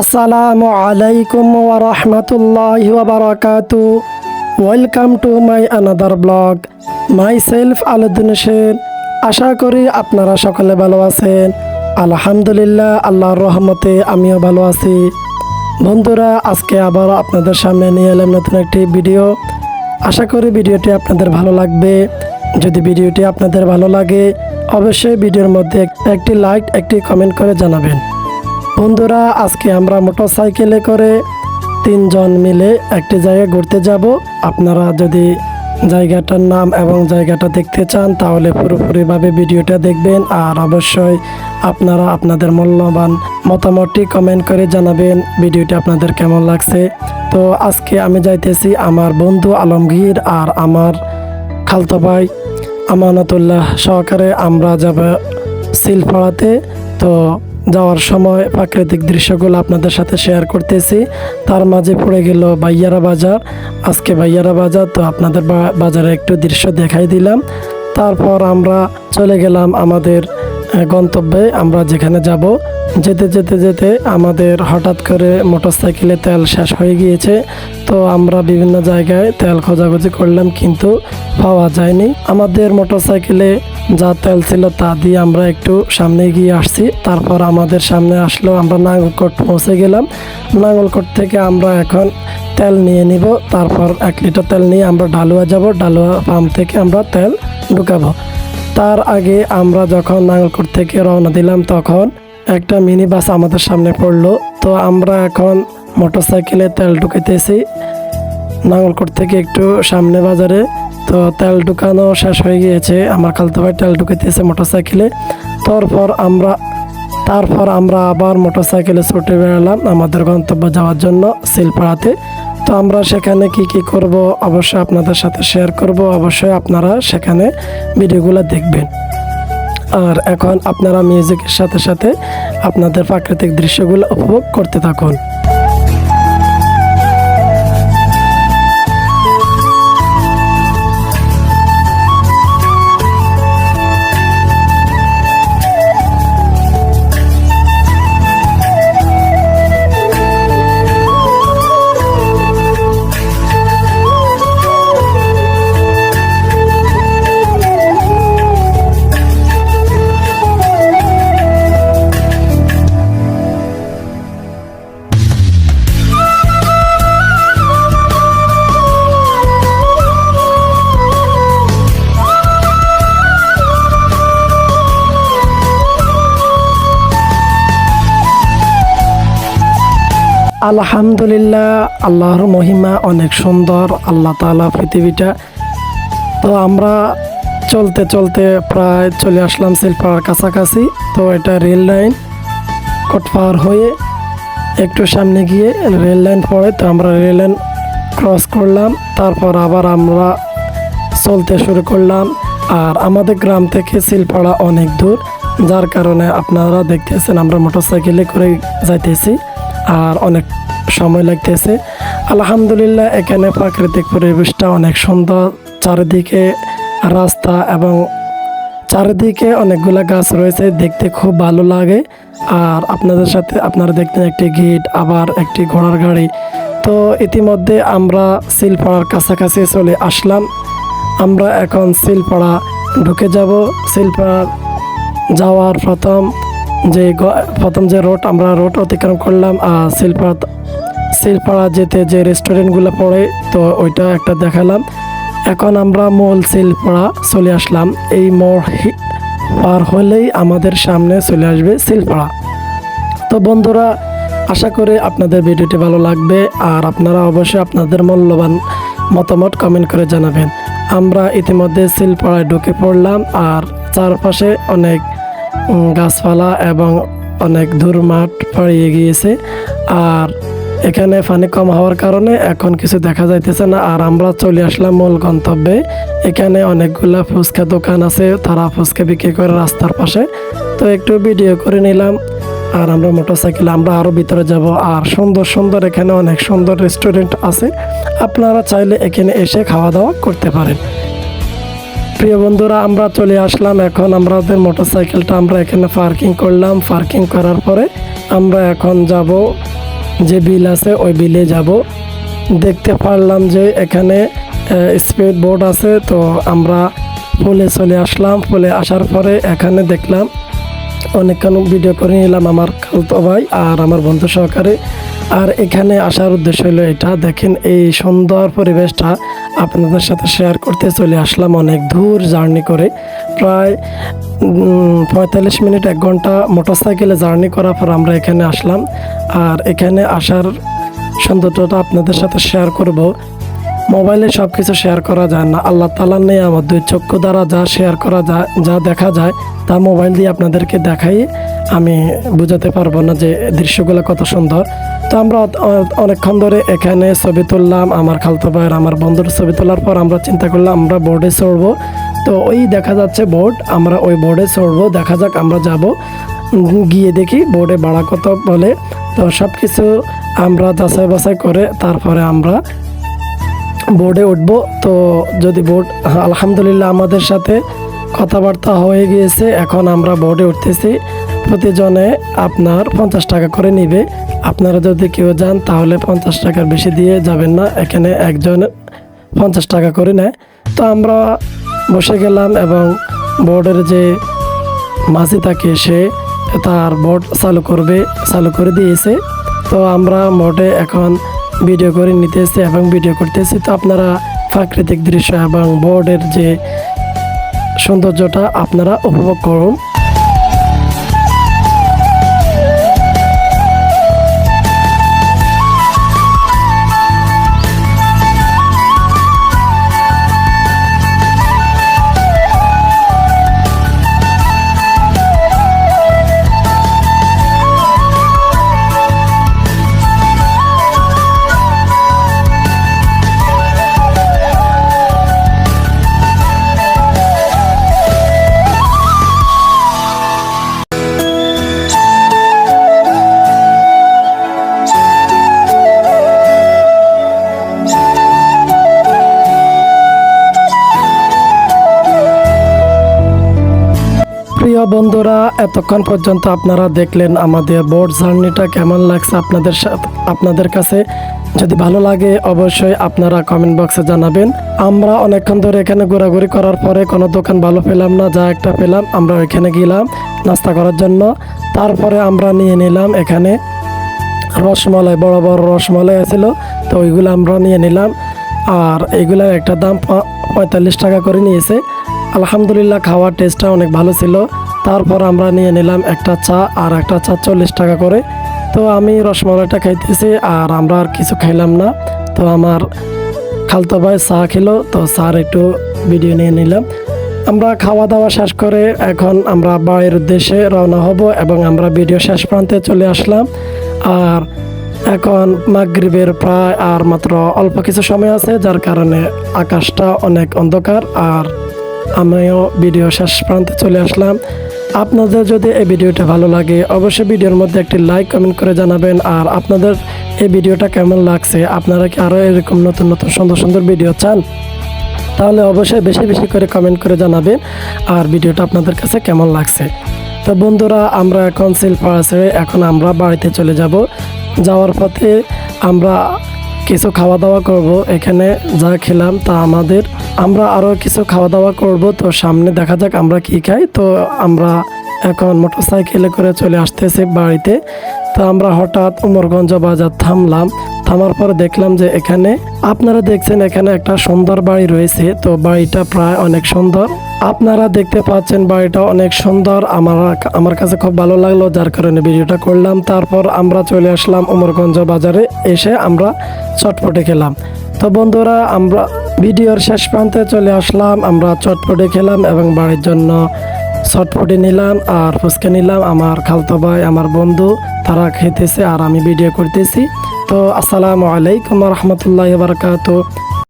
আসসালামু আলাইকুম ওয়া রাহমাতুল্লাহি ওয়া বারাকাতু। Welcome to my another blog my self Aluddin Sen আশা করি আপনারা সকলে ভালো আছেন। আলহামদুলিল্লাহ, আল্লাহর রহমতে আমিও ভালো আছি। বন্ধুরা, আজকে আবার আপনাদের সামনে নিয়ে এলাম নতুন একটি ভিডিও। আশা করি ভিডিওটি আপনাদের ভালো লাগবে। যদি ভিডিওটি আপনাদের ভালো লাগে, অবশ্যই ভিডিওর মধ্যে একটি লাইক একটি কমেন্ট করে জানাবেন। বন্ধুরা, আজকে আমরা মোটরসাইকেলে করে তিনজন মিলে একটি জায়গায় ঘুরতে যাব। আপনারা যদি জায়গাটার নাম এবং জায়গাটা দেখতে চান, তাহলে পুরোপুরিভাবে ভিডিওটা দেখবেন। আর অবশ্যই আপনারা আপনাদের মূল্যবান মতামতটি কমেন্ট করে জানাবেন, ভিডিওটি আপনাদের কেমন লাগছে। তো আজকে আমি যাইতেছি আমার বন্ধু আলমগীর আর আমার খালতো ভাই। আমানতুল্লাহ সহকারে আমরা যাব সিলপাড়াতে তো যাওয়ার সময় প্রাকৃতিক দৃশ্যগুলো আপনাদের সাথে শেয়ার করতেছি। তার মাঝে পড়ে গেল বাইয়ারা বাজার। আজকে বাইয়ারা বাজার, তো আপনাদের বাজারে একটু দৃশ্য দেখাই দিলাম। তারপর আমরা চলে গেলাম আমাদের গন্তব্যে আমরা যেখানে যাব, যেতে যেতে যেতে আমাদের হঠাৎ করে মোটরসাইকেলে তেল শেষ হয়ে গিয়েছে। তো আমরা বিভিন্ন জায়গায় তেল খোঁজাখুঁজি করলাম কিন্তু পাওয়া যায়নি। আমাদের মোটরসাইকেলে যা তেল ছিল তা দিয়ে আমরা একটু সামনে গিয়ে আসছি। তারপর আমাদের সামনে আসলো, আমরা নাঙ্গলকোট পৌঁছে গেলাম। নাঙ্গলকোট থেকে আমরা এখন তেল নিয়ে নিব। তারপর এক লিটার তেল নিয়ে আমরা ডালুয়া যাব। ডালুয়া পাম্প থেকে আমরা তেল ঢুকাবো। তার আগে আমরা যখন নাঙ্গলকোট থেকে রওনা দিলাম, তখন একটা মিনি বাস আমাদের সামনে পড়ল। তো আমরা এখন মোটরসাইকেলে তেল ঢুকাইতেছি। নাঙ্গলকোট থেকে একটু সামনে বাজারে। তো তেল ঢুকানো শেষ হয়ে গিয়েছে। আমার খালতো ভাই তেল ঢুকাইতেছে মোটরসাইকেলে। তারপর আমরা তারপর আমরা আবার মোটরসাইকেলে ছুটে বেড়ালাম আমাদের গন্তব্য যাওয়ার জন্য সিলপাড়াতে তো আমরা সেখানে কি কি করব অবশ্যই আপনাদের সাথে শেয়ার করব। অবশ্যই আপনারা সেখানে ভিডিওগুলো দেখবেন। আর এখন আপনারা মিউজিকের সাথে সাথে আপনাদের প্রাকৃতিক দৃশ্যগুলো উপভোগ করতে থাকুন। আলহামদুলিল্লাহ, আল্লাহর মহিমা অনেক সুন্দর, আল্লাহ তাআলা পৃথিবীটা। তো আমরা চলতে চলতে প্রায় চলে আসলাম শিল্পার কাছাকাছি। তো এটা রেল লাইন কটপার হয়ে একটু সামনে গিয়ে রেল লাইন পড়ে। তো আমরা রেল লাইন ক্রস করলাম, তারপর আবার আমরা চলতে শুরু করলাম। আর আমাদের গ্রাম থেকে শিলপাড়া অনেক দূর, যার কারণে আপনারা দেখতেছেন আমরা মোটরসাইকেলে করে যাইতেছি। আর অনেক সময় লাগতেছে। আলহামদুলিল্লাহ, এখানে প্রাকৃতিক পরিবেশটা অনেক সুন্দর। চারিদিকে রাস্তা এবং চারিদিকে অনেকগুলা গাছ রয়েছে, দেখতে খুব ভালো লাগে। আর আপনাদের সাথে আপনারা দেখতেন একটি গেট, আবার একটি ঘোড়ার গাড়ি। তো ইতিমধ্যে আমরা শিলপাড়ার কাছাকাছি চলে আসলাম। আমরা এখন শিলপাড়া ঢুকে যাব। শিলপাড়া যাওয়ার প্রথম যে প্রথম যে রোড, আমরা রোড অতিক্রম করলাম, আর শিলপাড়া শিলপাড়া যেতে যে রেস্টুরেন্টগুলো পড়ে, তো ওইটা একটা দেখালাম। এখন আমরা মূল শিলপাড়া চলে আসলাম। এই মোড় পার হলেই আমাদের সামনে চলে আসবে শিলপাড়া। তো বন্ধুরা, আশা করি আপনাদের ভিডিওটি ভালো লাগবে, আর আপনারা অবশ্যই আপনাদের মূল্যবান মতামত কমেন্ট করে জানাবেন। আমরা ইতিমধ্যে শিলপাড়ায় ঢুকে পড়লাম, আর চারপাশে অনেক গাছপালা এবং অনেক দূর মাঠ পাড়িয়ে গিয়েছে। আর এখানে পানি কম হওয়ার কারণে এখন কিছু দেখা যাইতেছে না। আর আমরা চলে আসলাম মূল গন্তব্যে। এখানে অনেকগুলা ফুচকা দোকান আছে, তারা ফুচকা বিক্রি করে রাস্তার পাশে। তো একটু ভিডিও করে নিলাম। আর আমরা মোটরসাইকেলে, আমরা আরও ভিতরে যাব। আর সুন্দর সুন্দর এখানে অনেক সুন্দর রেস্টুরেন্ট আছে। আপনারা চাইলে এখানে এসে খাওয়া দাওয়া করতে পারেন। প্রিয় বন্ধুরা, আমরা চলে আসলাম এখন আমাদের মোটরসাইকেলটা। আমরা এখানে পার্কিং করলাম। পার্কিং করার পরে আমরা এখন যাব, যে বিল আছে ওই বিলে যাব। দেখতে পারলাম যে এখানে স্পিড বোর্ড আছে, তো আমরা ফুলে চলে আসলাম। ফুলে আসার পরে এখানে দেখলাম, অনেকক্ষণ ভিডিও করে নিলাম আমার খালতো ভাই আর আমার বন্ধু সহকারে। আর এখানে আসার উদ্দেশ্য হলো এটা। দেখেন এই সুন্দর পরিবেশটা আপনাদের সাথে শেয়ার করতে চলে আসলাম অনেক দূর জার্নি করে। প্রায় পঁয়তাল্লিশ মিনিট, এক ঘণ্টা মোটরসাইকেলে জার্নি করার পর আমরা এখানে আসলাম। আর এখানে আসার সৌন্দর্যটা আপনাদের সাথে শেয়ার করব। মোবাইলে সব কিছু শেয়ার করা যায় না। আল্লাহ তালা নেই আমার দুই চক্ষু দ্বারা যা শেয়ার করা যায়, যা দেখা যায়, তা মোবাইল দিয়ে আপনাদেরকে দেখাই। আমি বুঝাতে পারব না যে দৃশ্যগুলো কত সুন্দর। তো আমরা অনেকক্ষণ ধরে এখানে ছবি তুললাম, আমার খালতো ভাইয়ের, আমার বন্ধুর ছবি তোলার পর আমরা চিন্তা করলাম, আমরা বোর্ডে চড়বো। তো ওই দেখা যাচ্ছে বোর্ড, আমরা ওই বোর্ডে চড়বো, দেখা যাক আমরা যাব। গিয়ে দেখি বোর্ডে ভাড়া কত বলে। তো সব কিছু আমরা যাচাই বাছাই করে তারপরে আমরা বোর্ডে উঠবো। তো যদি বোর্ড হ্যাঁ, আলহামদুলিল্লাহ আমাদের সাথে কথাবার্তা হয়ে গিয়েছে। এখন আমরা বোর্ডে উঠতেছি। প্রতিজনে আপনার পঞ্চাশ টাকা করে নিবে। আপনারা যদি কেউ যান তাহলে পঞ্চাশ টাকার বেশি দিয়ে যাবেন না। এখানে একজন পঞ্চাশ টাকা করে নেয়। তো আমরা বসে গেলাম এবং বোর্ডের যে মাঝি থাকে সে তার বোর্ড চালু করবে চালু করে দিয়েছে। তো আমরা মোটে এখন ভিডিও করে নিতেছে এবং ভিডিও করতেছি। তো আপনারা প্রাকৃতিক দৃশ্য এবং বোর্ডের যে সৌন্দর্যটা আপনারা উপভোগ করুন। বন্ধুরা, এতক্ষণ পর্যন্ত আপনারা দেখলেন আমাদের বোর্ড জার্নিটা কেমন লাগছে আপনাদের সাথে আপনাদের কাছে। যদি ভালো লাগে, অবশ্যই আপনারা কমেন্ট বক্সে জানাবেন। আমরা অনেকক্ষণ ধরে এখানে ঘোরাঘুরি করার পরে কোনো দোকান ভালো পেলাম না, যা একটা পেলাম, আমরা ওইখানে গেলাম নাস্তা করার জন্য। তারপরে আমরা নিয়ে নিলাম এখানে রসমলাই, বড় বড় রসমলাই আছিল, তো ওইগুলো আমরা নিয়ে নিলাম। আর এইগুলার একটা দাম পঁয়তাল্লিশ টাকা করে নিয়েছে। আলহামদুলিল্লাহ, খাওয়ার টেস্টটা অনেক ভালো ছিল। তারপর আমরা নিয়ে নিলাম একটা চা আর একটা চা চল্লিশ টাকা করে। তো আমি রসমালাইটা খাইতেছি আর আমরা আর কিছু খাইলাম না। তো আমার খালতো ভাই চা খেলো, তো স্যার একটু ভিডিও নিয়ে নিলাম। আমরা খাওয়া দাওয়া শেষ করে এখন আমরা বাড়ির উদ্দেশ্যে রওনা হব এবং আমরা ভিডিও শেষ প্রান্তে চলে আসলাম। আর এখন মাগরিবের প্রায় আর মাত্র অল্প কিছু সময় আছে, যার কারণে আকাশটা অনেক অন্ধকার আর আমিও ভিডিও শেষ প্রান্তে চলে আসলাম। আপনাদের যদি এই ভিডিওটা ভালো লাগে, অবশ্যই ভিডিওর মধ্যে একটি লাইক কমেন্ট করে জানাবেন। আর আপনাদের এই ভিডিওটা কেমন লাগছে, আপনারা কি আরও এরকম নতুন নতুন, সুন্দর সুন্দর ভিডিও চান? তাহলে অবশ্যই বেশি বেশি করে কমেন্ট করে জানাবেন। আর ভিডিওটা আপনাদের কাছে কেমন লাগছে? তো বন্ধুরা, আমরা এখন শিলপাড়া ছেড়ে এখন আমরা বাড়িতে চলে যাব। যাওয়ার পথে আমরা কিছু খাওয়া দাওয়া করব। এখানে যা খেলাম তা আমাদের আমরা আরও কিছু খাওয়া দাওয়া করব, তো সামনে দেখা যাক আমরা কি খাই। তো আমরা এখন মোটরসাইকেলে করে চলে আসতেছি বাড়িতে। তো আমরা হঠাৎ উমরগঞ্জ বাজার থামলাম। থামার পরে দেখলাম যে এখানে, আপনারা দেখছেন এখানে একটা সুন্দর বাড়ি রয়েছে। তো বাড়িটা প্রায় অনেক সুন্দর। আপনারা দেখতে পাচ্ছেন বাড়িটা অনেক সুন্দর। আমার আমার কাছে খুব ভালো লাগল, যার কারণে ভিডিওটা করলাম। তারপর আমরা চলে আসলাম উমরগঞ্জ বাজারে, এসে আমরা চটপটে খেলাম। তো বন্ধুরা, আমরা ভিডিওর শেষ প্রান্তে চলে আসলাম। আমরা চটপটে খেলাম এবং বাড়ির জন্য চটপটি নিলাম আর ফুচকা নিলাম। আমার খালতো ভাই, আমার বন্ধু, তারা খেতেছে আর আমি ভিডিও করতেছি। তো আসসালামু আলাইকুম রহমতুল্লাহ বারকাত